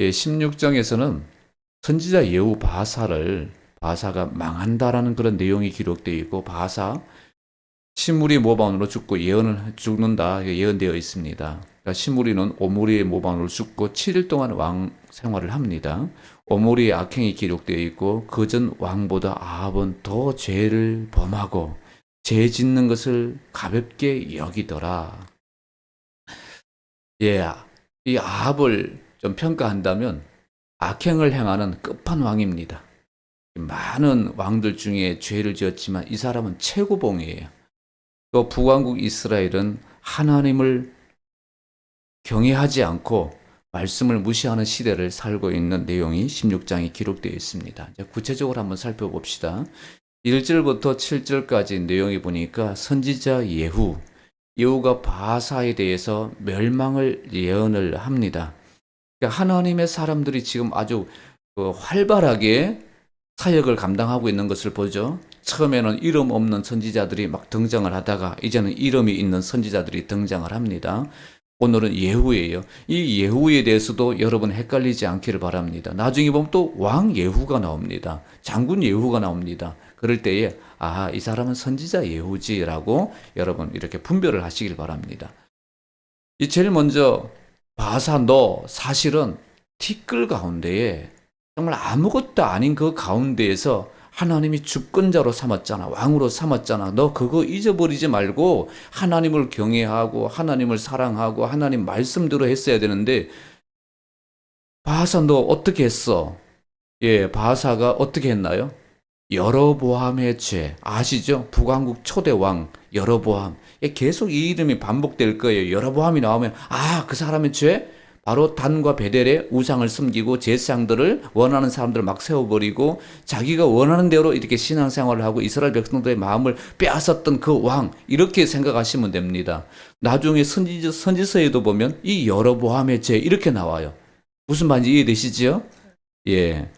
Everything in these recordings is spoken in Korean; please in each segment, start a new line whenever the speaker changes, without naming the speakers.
예, 16장에서는 선지자 예후 바사를 바사가 망한다라는 그런 내용이 기록되어 있고 바사 시무리 모방으로 죽고 예언을 죽는다 예언되어 있습니다. 그러니까 시무리는 오므리의 모방으로 죽고 7일 동안 왕 생활을 합니다. 오므리의 악행이 기록되어 있고 그전 왕보다 아합은 더 죄를 범하고 죄 짓는 것을 가볍게 여기더라. 예, 이 아합을 좀 평가한다면 악행을 행하는 끝판왕입니다. 많은 왕들 중에 죄를 지었지만 이 사람은 최고봉이에요. 또 북왕국 이스라엘은 하나님을 경외하지 않고 말씀을 무시하는 시대를 살고 있는 내용이 16장에 기록되어 있습니다. 구체적으로 한번 살펴봅시다. 1절부터 7절까지 내용이 보니까 선지자 예후, 예후가 바사에 대해서 멸망을 예언을 합니다. 그러니까 하나님의 사람들이 지금 아주 그 활발하게 사역을 감당하고 있는 것을 보죠. 처음에는 이름 없는 선지자들이 막 등장을 하다가 이제는 이름이 있는 선지자들이 등장을 합니다. 오늘은 예후예요. 이 예후에 대해서도 여러분 헷갈리지 않기를 바랍니다. 나중에 보면 또 왕 예후가 나옵니다. 장군 예후가 나옵니다. 그럴 때에 아, 이 사람은 선지자 예후지라고 여러분 이렇게 분별을 하시길 바랍니다. 이 제일 먼저 너 사실은 티끌 가운데에 정말 아무것도 아닌 그 가운데에서 하나님이 주권자로 삼았잖아. 왕으로 삼았잖아. 너 그거 잊어버리지 말고 하나님을 경외하고 하나님을 사랑하고 하나님 말씀대로 했어야 되는데 너 어떻게 했어? 예, 바사가 어떻게 했나요? 여러보암의 죄 아시죠? 북왕국 초대 왕 여러보암. 예, 계속 이 이름이 반복될 거예요. 여러보암이 나오면 아, 그 사람의 죄 바로 단과 베델의 우상을 섬기고 제사장들을 원하는 사람들을 막 세워버리고 자기가 원하는 대로 이렇게 신앙생활을 하고 이스라엘 백성들의 마음을 빼앗았던 그 왕 이렇게 생각하시면 됩니다. 나중에 선지, 선지서에도 보면 이 여러보암의 죄 이렇게 나와요. 무슨 말인지 이해되시지요? 예.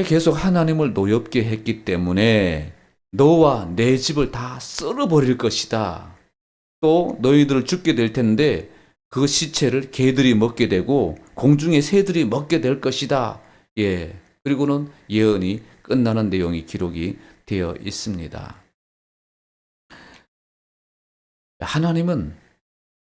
계속 하나님을 노엽게 했기 때문에 너와 내 집을 다 썰어버릴 것이다. 또 너희들을 죽게 될 텐데 그 시체를 개들이 먹게 되고 공중의 새들이 먹게 될 것이다. 예. 그리고는 예언이 끝나는 내용이 기록이 되어 있습니다. 하나님은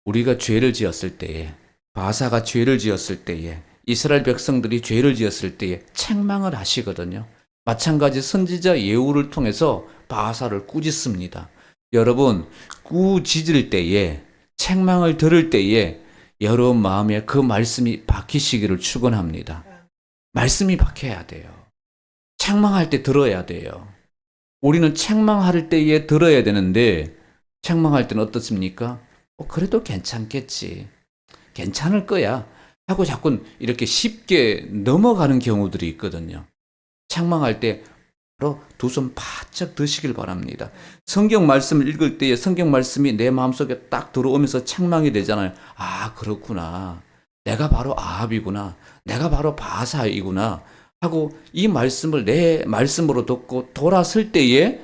우리가 죄를 지었을 때에 바사가 죄를 지었을 때에 이스라엘 백성들이 죄를 지었을 때에 책망을 하시거든요. 마찬가지 선지자 예후를 통해서 바사를 꾸짖습니다. 여러분 꾸짖을 때에 책망을 들을 때에 여러분 마음에 그 말씀이 박히시기를 축원합니다. 말씀이 박혀야 돼요. 책망할 때 들어야 돼요. 우리는 책망할 때에 들어야 되는데 책망할 때는 어떻습니까? 어, 그래도 괜찮겠지. 괜찮을 거야. 하고 자꾸 이렇게 쉽게 넘어가는 경우들이 있거든요. 책망할 때 바로 두 손 바짝 드시길 바랍니다. 성경 말씀을 읽을 때에 성경 말씀이 내 마음속에 딱 들어오면서 책망이 되잖아요. 아, 그렇구나. 내가 바로 아합이구나. 내가 바로 바사이구나. 하고 이 말씀을 내 말씀으로 듣고 돌아설 때에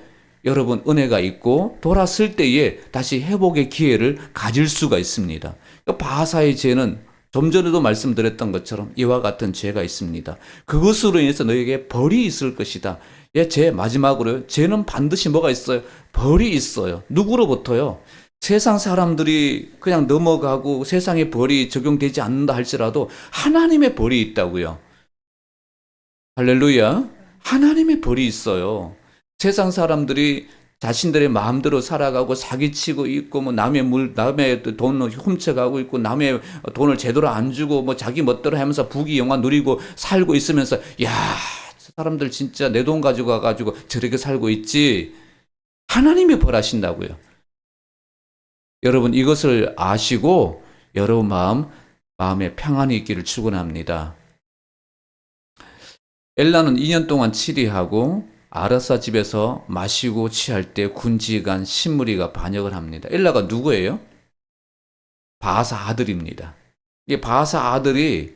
여러분 은혜가 있고 돌아설 때에 다시 회복의 기회를 가질 수가 있습니다. 바사의 죄는 좀 전에도 말씀드렸던 것처럼 이와 같은 죄가 있습니다. 그것으로 인해서 너에게 벌이 있을 것이다. 예, 제 마지막으로요. 죄는 반드시 뭐가 있어요? 벌이 있어요. 누구로부터요? 세상 사람들이 그냥 넘어가고 세상의 벌이 적용되지 않는다 할지라도 하나님의 벌이 있다고요. 할렐루야. 하나님의 벌이 있어요. 세상 사람들이 자신들의 마음대로 살아가고 사기치고 있고 뭐 남의 물 남의 돈을 훔쳐가고 있고 남의 돈을 제대로 안 주고 뭐 자기 멋대로 하면서 부귀 영화 누리고 살고 있으면서 야 사람들 진짜 내 돈 가지고 와가지고 저렇게 살고 있지 하나님이 벌하신다고요. 여러분 이것을 아시고 여러분 마음 마음에 평안이 있기를 축원합니다. 엘라는 2년 동안 치리하고 아라사 집에서 마시고 취할 때 군지간 신무리가 반역을 합니다. 엘라가 누구예요? 바사 아들입니다. 이 바사 아들이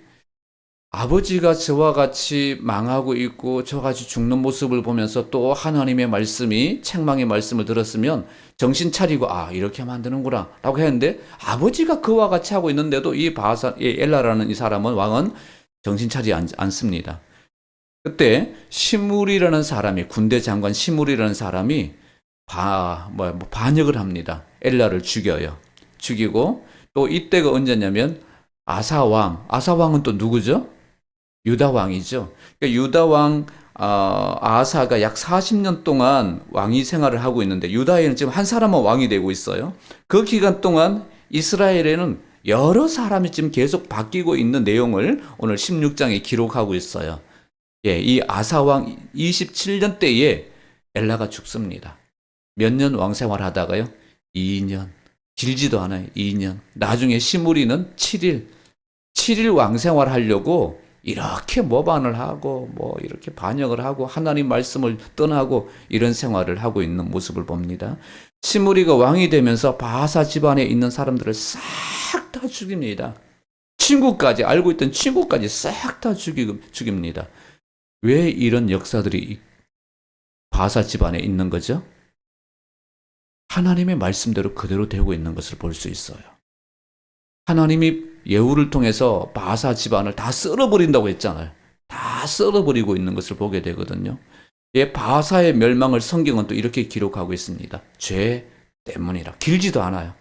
아버지가 저와 같이 망하고 있고 저같이 죽는 모습을 보면서 또 하나님의 말씀이 책망의 말씀을 들었으면 정신 차리고 아 이렇게 하면 안 되는구나 라고 했는데 아버지가 그와 같이 하고 있는데도 이 바사 이 엘라라는 이 사람은 왕은 정신 차리지 않, 않습니다. 그때 시물이라는 사람이 군대 장관 시물이라는 사람이 바, 뭐, 뭐 반역을 합니다. 엘라를 죽여요. 죽이고 또 이때가 언제냐면 아사 왕, 아사 왕은 또 누구죠? 유다 왕이죠. 그러니까 유다 왕 어, 아사가 약 40년 동안 왕위 생활을 하고 있는데 유다에는 지금 한 사람만 왕이 되고 있어요. 그 기간 동안 이스라엘에는 여러 사람이 지금 계속 바뀌고 있는 내용을 오늘 16장에 기록하고 있어요. 예, 이 아사 왕 27년 때에 엘라가 죽습니다. 몇 년 왕 생활 하다가요? 2년. 길지도 않아요. 2년. 나중에 시무리는 7일. 7일 왕 생활 하려고 이렇게 모반을 하고 뭐 이렇게 반역을 하고 하나님 말씀을 떠나고 이런 생활을 하고 있는 모습을 봅니다. 시무리가 왕이 되면서 바사 집안에 있는 사람들을 싹 다 죽입니다. 친구까지 알고 있던 친구까지 싹 다 죽입니다. 왜 이런 역사들이 바사 집안에 있는 거죠? 하나님의 말씀대로 그대로 되고 있는 것을 볼 수 있어요. 하나님이 예후를 통해서 바사 집안을 다 썰어버린다고 했잖아요. 다 썰어버리고 있는 것을 보게 되거든요. 예, 바사의 멸망을 성경은 또 이렇게 기록하고 있습니다. 죄 때문이라. 길지도 않아요.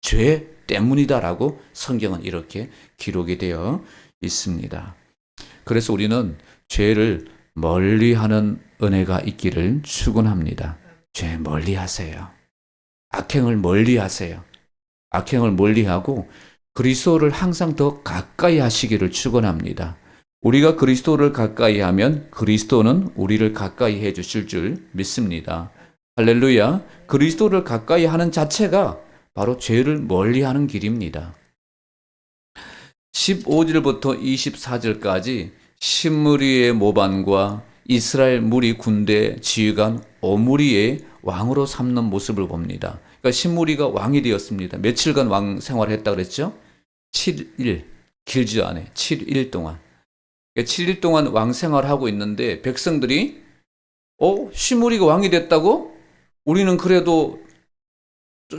죄 때문이다라고 성경은 이렇게 기록이 되어 있습니다. 그래서 우리는 죄를 멀리 하는 은혜가 있기를 축원합니다. 죄 멀리 하세요. 악행을 멀리 하세요. 악행을 멀리 하고 그리스도를 항상 더 가까이 하시기를 축원합니다. 우리가 그리스도를 가까이 하면 그리스도는 우리를 가까이 해 주실 줄 믿습니다. 할렐루야. 그리스도를 가까이 하는 자체가 바로 죄를 멀리 하는 길입니다. 15절부터 24절까지 신무리의 모반과 이스라엘 무리 군대 지휘관 오무리의 왕으로 삼는 모습을 봅니다. 그러니까 신무리가 왕이 되었습니다. 며칠간 왕 생활했다 그랬죠? 7일 길지 않아요. 7일 동안. 그러니까 7일 동안 왕 생활하고 있는데 백성들이 어 시무리가 왕이 됐다고? 우리는 그래도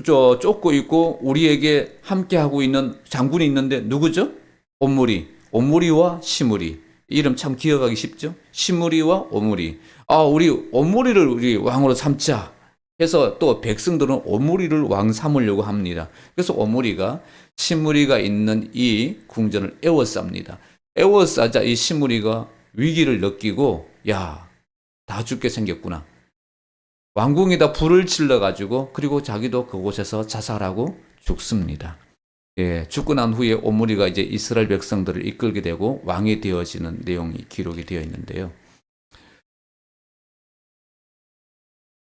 저 쫓고 있고 우리에게 함께 하고 있는 장군이 있는데 누구죠? 온무리, 온무리와 시무리. 이름 참 기억하기 쉽죠? 시무리와 오무리. 아, 우리 오무리를 우리 왕으로 삼자. 해서 또 백성들은 오무리를 왕 삼으려고 합니다. 그래서 오무리가 시무리가 있는 이 궁전을 에워쌉니다. 에워싸자 이 시무리가 위기를 느끼고 야, 다 죽게 생겼구나. 왕궁에다 불을 질러 가지고 그리고 자기도 그곳에서 자살하고 죽습니다. 예, 죽고 난 후에 오므리가 이제 이스라엘 백성들을 이끌게 되고 왕이 되어지는 내용이 기록이 되어 있는데요.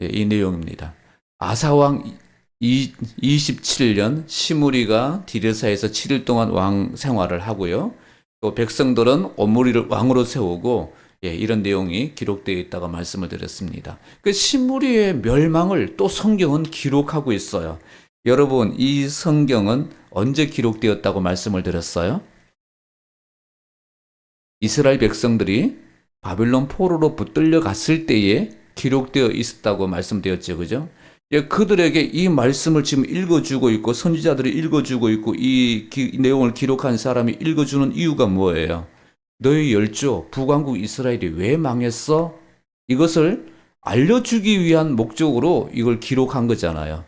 예, 이 내용입니다. 아사왕 27년 시무리가 디르사에서 7일 동안 왕 생활을 하고요. 또 백성들은 오므리를 왕으로 세우고 예, 이런 내용이 기록되어 있다고 말씀을 드렸습니다. 그 시무리의 멸망을 또 성경은 기록하고 있어요. 여러분, 이 성경은 언제 기록되었다고 말씀을 드렸어요? 이스라엘 백성들이 바빌론 포로로 붙들려 갔을 때에 기록되어 있었다고 말씀드렸죠. 그죠? 예, 그들에게 이 말씀을 지금 읽어주고 있고 선지자들이 읽어주고 있고 이, 기, 이 내용을 기록한 사람이 읽어주는 이유가 뭐예요? 너희 열조 북왕국 이스라엘이 왜 망했어? 이것을 알려주기 위한 목적으로 이걸 기록한 거잖아요.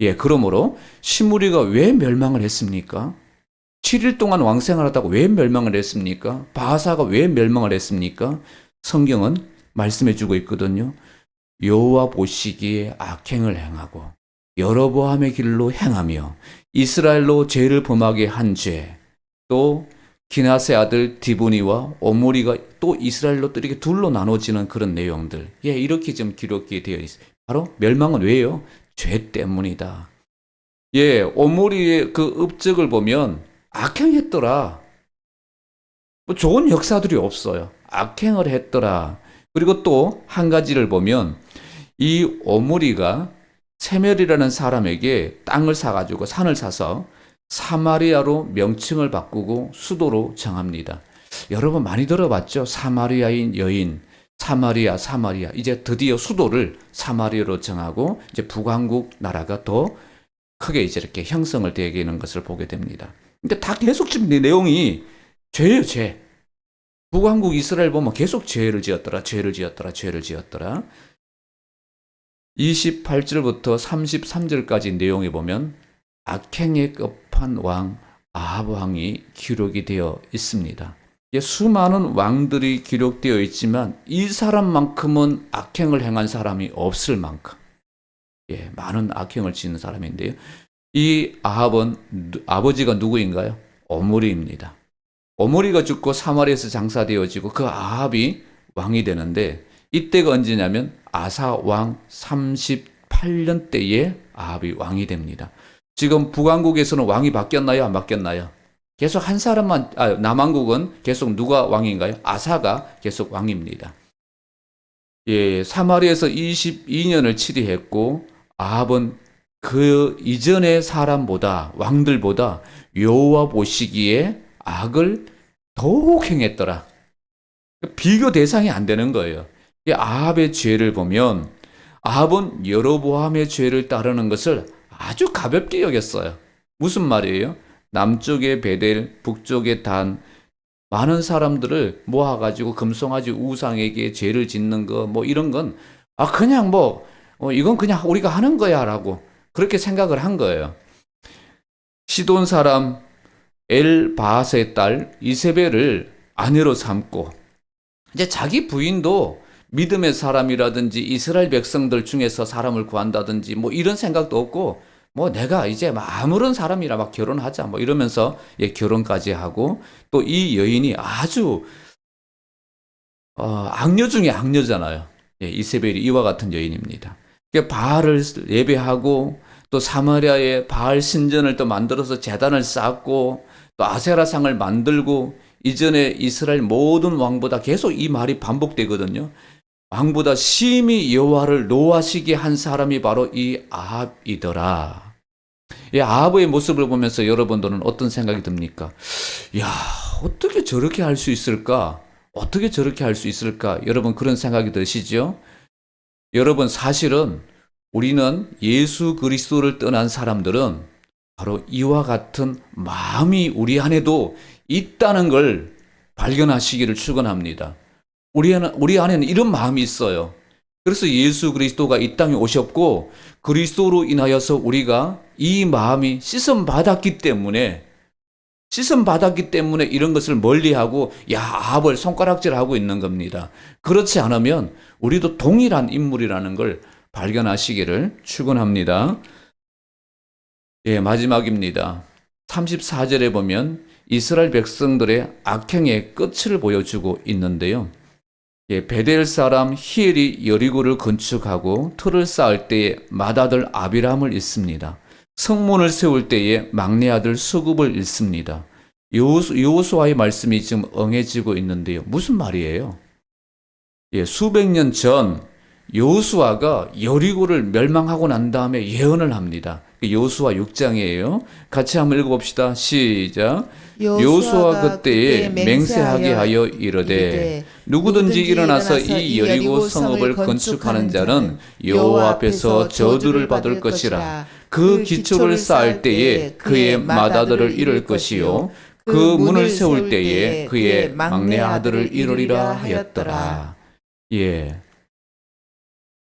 예, 그러므로 시무리가 왜 멸망을 했습니까? 7일 동안 왕생을 하다가 왜 멸망을 했습니까? 바사가 왜 멸망을 했습니까? 성경은 말씀해 주고 있거든요. 여호와 보시기에 악행을 행하고 여러보암의 길로 행하며 이스라엘로 죄를 범하게 한 죄, 또 기나세 아들 디보니와 오모리가 또 이스라엘로 또 이렇게 둘로 나눠지는 그런 내용들. 예, 이렇게 좀 기록이 되어 있어요. 바로 멸망은 왜요? 죄 때문이다. 예, 오모리의 그 업적을 보면 악행했더라. 뭐 좋은 역사들이 없어요. 악행을 했더라. 그리고 또 한 가지를 보면 이 오므리가 세멜이라는 사람에게 땅을 사가지고 산을 사서 사마리아로 명칭을 바꾸고 수도로 정합니다. 여러분 많이 들어봤죠? 사마리아인 여인, 사마리아, 사마리아. 이제 드디어 수도를 사마리아로 정하고 이제 북왕국 나라가 더 크게 이제 이렇게 형성을 되는 것을 보게 됩니다. 근데 다 계속 지금 내 내용이 죄예요, 죄. 북왕국 이스라엘 보면 계속 죄를 지었더라, 죄를 지었더라, 죄를 지었더라. 28절부터 33절까지 내용에 보면 악행의 끝판 왕 아합 왕이 기록이 되어 있습니다. 이게 수많은 왕들이 기록되어 있지만 이 사람만큼은 악행을 행한 사람이 없을 만큼 예, 많은 악행을 지는 사람인데요. 이 아합은 누- 아버지가 누구인가요? 오므리입니다. 오므리가 죽고 사마리에서 장사되어지고 그 아합이 왕이 되는데 이때가 언제냐면 아사 왕 38년 때에 아합이 왕이 됩니다. 지금 북왕국에서는 왕이 바뀌었나요? 안 바뀌었나요? 계속 한 사람만, 아, 남왕국은 계속 누가 왕인가요? 아사가 계속 왕입니다. 예, 사마리에서 22년을 치리했고, 아합은 그 이전의 사람보다, 왕들보다 여호와 보시기에 악을 더욱 행했더라. 비교 대상이 안 되는 거예요. 이 아합의 죄를 보면, 아합은 여로보암의 죄를 따르는 것을 아주 가볍게 여겼어요. 무슨 말이에요? 남쪽의 베델, 북쪽의 단, 많은 사람들을 모아가지고 금송아지 우상에게 죄를 짓는 거, 뭐 이런 건, 아, 그냥 뭐, 어, 이건 그냥 우리가 하는 거야, 라고 그렇게 생각을 한 거예요. 시돈 사람 엘바스의 딸 이세벨을 아내로 삼고, 이제 자기 부인도 믿음의 사람이라든지 이스라엘 백성들 중에서 사람을 구한다든지 뭐 이런 생각도 없고 뭐 내가 이제 막 아무런 사람이라 막 결혼하자 뭐 이러면서 예, 결혼까지 하고 또 이 여인이 아주 어, 악녀 중에 악녀잖아요. 예, 이세벨이 이와 같은 여인입니다. 그러니까 바알을 예배하고 또 사마리아에 바알 신전을 또 만들어서 재단을 쌓고 또 아세라상을 만들고 이전에 이스라엘 모든 왕보다 계속 이 말이 반복되거든요. 왕보다 심히 여호와를 노하시게 한 사람이 바로 이 아합이더라. 이 아합의 모습을 보면서 여러분들은 어떤 생각이 듭니까? 야, 어떻게 저렇게 할 수 있을까? 어떻게 저렇게 할 수 있을까? 여러분 그런 생각이 드시죠? 여러분 사실은 우리는 예수 그리스도를 떠난 사람들은 바로 이와 같은 마음이 우리 안에도 있다는 걸 발견하시기를 축원합니다. 우리 안에, 우리 안에는 이런 마음이 있어요. 그래서 예수 그리스도가 이 땅에 오셨고 그리스도로 인하여서 우리가 이 마음이 씻음 받았기 때문에 씻음 받았기 때문에 이런 것을 멀리하고 야 아합을 손가락질하고 있는 겁니다. 그렇지 않으면 우리도 동일한 인물이라는 걸 발견하시기를 축원합니다. 예, 마지막입니다. 34절에 보면 이스라엘 백성들의 악행의 끝을 보여주고 있는데요. 예, 베델 사람 히엘이 여리고를 건축하고 틀을 쌓을 때에 맏아들 아비람을 잃습니다. 성문을 세울 때에 막내 아들 수굽을 잃습니다. 요수, 요수아의 말씀이 지금 응해지고 있는데요. 무슨 말이에요? 예, 수백 년 전 요수아가 여리고를 멸망하고 난 다음에 예언을 합니다. 요수아 6장이에요. 같이 한번 읽어봅시다. 시작. 요수아 그때에 맹세하게 하여 이르되 누구든지 일어나서 이 여리고 성읍을 건축하는 자는 여호와 앞에서 저주를 받을 것이라 그 기초를 쌓을 때에 그의 맏아들을 잃을 것이요 그 문을 세울 때에 그의 막내 아들을 잃으리라 하였더라. 예.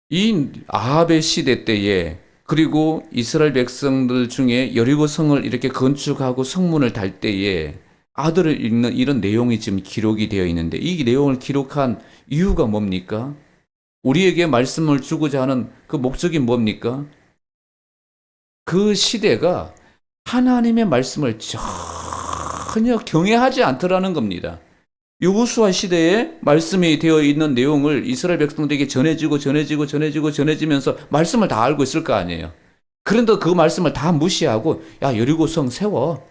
이 아합의 시대 때에 그리고 이스라엘 백성들 중에 여리고 성을 이렇게 건축하고 성문을 달 때에 아들을 잃는 이런 내용이 지금 기록이 되어 있는데 이 내용을 기록한 이유가 뭡니까? 우리에게 말씀을 주고자 하는 그 목적이 뭡니까? 그 시대가 하나님의 말씀을 전혀 경외하지 않더라는 겁니다. 요구수아 시대에 말씀이 되어 있는 내용을 이스라엘 백성들에게 전해지고 전해지고 전해지고 전해지면서 말씀을 다 알고 있을 거 아니에요. 그런데 그 말씀을 다 무시하고 야 여리고성 세워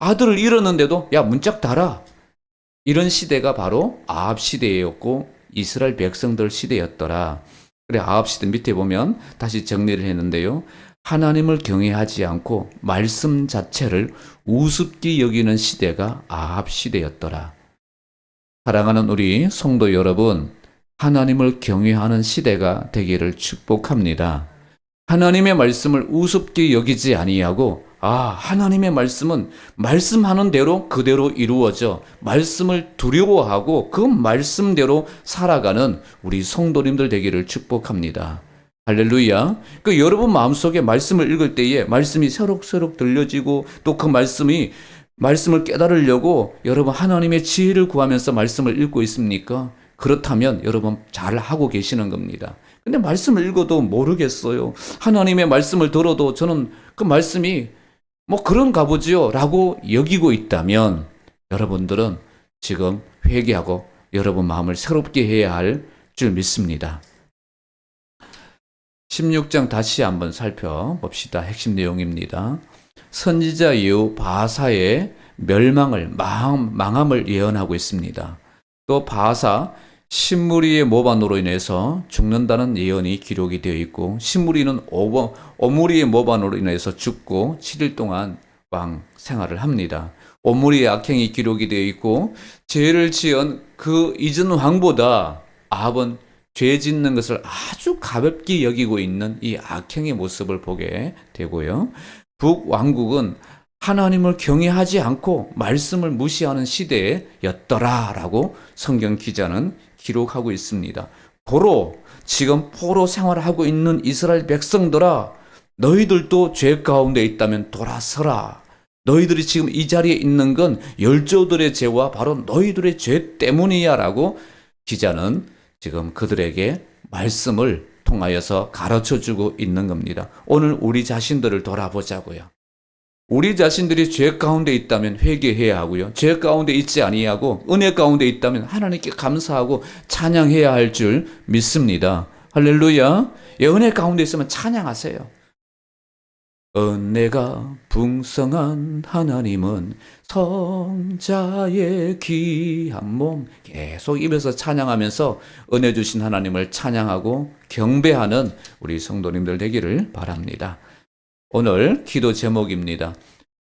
아들을 잃었는데도 야 문짝 달아 이런 시대가 바로 아합 시대였고 이스라엘 백성들 시대였더라. 그래 아합 시대 밑에 보면 다시 정리를 했는데요. 하나님을 경외하지 않고 말씀 자체를 우습게 여기는 시대가 아합 시대였더라. 사랑하는 우리 성도 여러분, 하나님을 경외하는 시대가 되기를 축복합니다. 하나님의 말씀을 우습게 여기지 아니하고 아, 하나님의 말씀은 말씀하는 대로 그대로 이루어져 말씀을 두려워하고 그 말씀대로 살아가는 우리 성도님들 되기를 축복합니다. 할렐루야. 그 여러분 마음속에 말씀을 읽을 때에 말씀이 새록새록 들려지고 또 그 말씀이 말씀을 깨달으려고 여러분 하나님의 지혜를 구하면서 말씀을 읽고 있습니까? 그렇다면 여러분 잘 하고 계시는 겁니다. 근데 말씀을 읽어도 모르겠어요. 하나님의 말씀을 들어도 저는 그 말씀이 뭐 그런가 보지요. 라고 여기고 있다면 여러분들은 지금 회개하고 여러분 마음을 새롭게 해야 할 줄 믿습니다. 16장 다시 한번 살펴봅시다. 핵심 내용입니다. 선지자 이후 바사의 멸망을 망, 망함을 예언하고 있습니다. 또 바사 신무리의 모반으로 인해서 죽는다는 예언이 기록이 되어 있고 신무리는 오버, 오무리의 모반으로 인해서 죽고 7일 동안 왕 생활을 합니다. 오무리의 악행이 기록이 되어 있고 죄를 지은 그 이전 왕보다 아합은 죄 짓는 것을 아주 가볍게 여기고 있는 이 악행의 모습을 보게 되고요. 북왕국은 하나님을 경외하지 않고 말씀을 무시하는 시대였더라라고 성경 기자는 기록하고 있습니다. 포로 지금 포로 생활을 하고 있는 이스라엘 백성들아 너희들도 죄 가운데 있다면 돌아서라. 너희들이 지금 이 자리에 있는 건 열조들의 죄와 바로 너희들의 죄 때문이야라고 기자는 지금 그들에게 말씀을 통하여서 가르쳐 주고 있는 겁니다. 오늘 우리 자신들을 돌아보자고요. 우리 자신들이 죄 가운데 있다면 회개해야 하고요. 죄 가운데 있지 아니하고 은혜 가운데 있다면 하나님께 감사하고 찬양해야 할 줄 믿습니다. 할렐루야. 예, 은혜 가운데 있으면 찬양하세요. 은혜가 풍성한 하나님은 성자의 귀한 몸 계속 입에서 찬양하면서 은혜 주신 하나님을 찬양하고 경배하는 우리 성도님들 되기를 바랍니다. 오늘 기도 제목입니다.